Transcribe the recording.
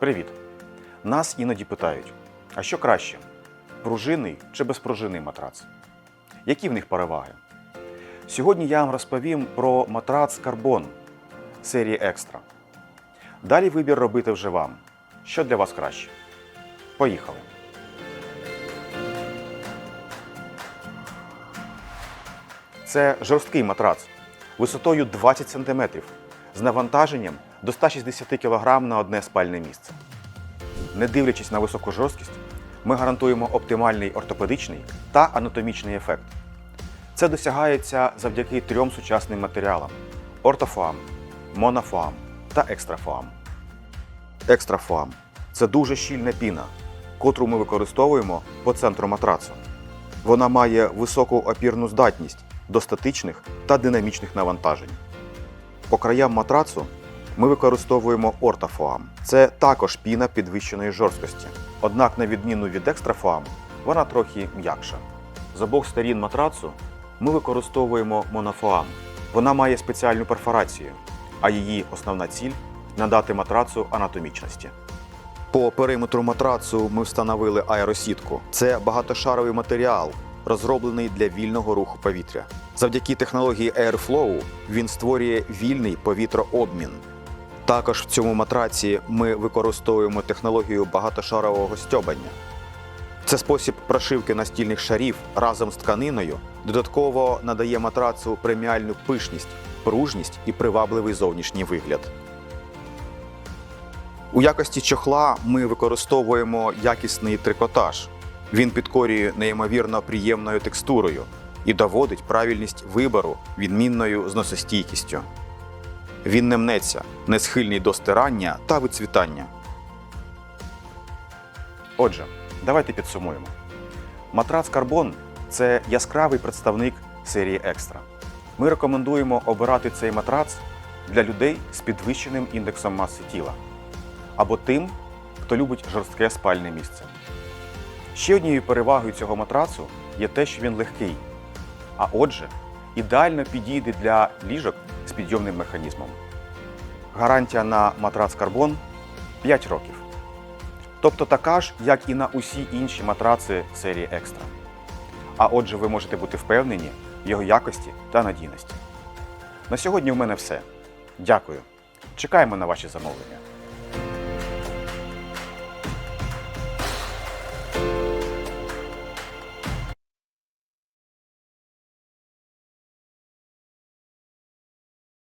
Привіт! Нас іноді питають: а що краще? Пружинний чи безпружинний матрац? Які в них переваги? Сьогодні я вам розповім про матрац Карбон серії Екстра. Далі вибір робити вже вам. Що для вас краще? Поїхали! Це жорсткий матрац висотою 20 см з навантаженням до 160 кг на одне спальне місце. Не дивлячись на високу жорсткість, ми гарантуємо оптимальний ортопедичний та анатомічний ефект. Це досягається завдяки трьом сучасним матеріалам: ортофоам, монофоам та екстрафоам. Екстрафоам це дуже щільна піна, котру ми використовуємо по центру матрацу. Вона має високу опірну здатність до статичних та динамічних навантажень. По краям матрацу ми використовуємо ортофоам. Це також піна підвищеної жорсткості. Однак, на відміну від екстрафоам, вона трохи м'якша. З обох сторін матрацу ми використовуємо монофоам. Вона має спеціальну перфорацію, а її основна ціль надати матрацу анатомічності. По периметру матрацу ми встановили аеросітку. Це багатошаровий матеріал, розроблений для вільного руху повітря. Завдяки технології Airflow він створює вільний повітрообмін. Також в цьому матраці ми використовуємо технологію багатошарового стьобання. Це спосіб прошивки настільних шарів разом з тканиною додатково надає матрацу преміальну пишність, пружність і привабливий зовнішній вигляд. У якості чохла ми використовуємо якісний трикотаж. Він підкорює неймовірно приємною текстурою і доводить правильність вибору відмінною зносостійкістю. Він не мнеться, не схильний до стирання та вицвітання. Отже, давайте підсумуємо. Матрац Карбон це яскравий представник серії Екстра. Ми рекомендуємо обирати цей матрац для людей з підвищеним індексом маси тіла або тим, хто любить жорстке спальне місце. Ще однією перевагою цього матрацу є те, що він легкий, а отже, ідеально підійде для ліжок з підйомним механізмом. Гарантія на матрац Карбон 5 років. Тобто така ж, як і на усі інші матраци серії Екстра. А отже, ви можете бути впевнені в його якості та надійності. На сьогодні в мене все. Дякую. Чекаємо на ваші замовлення.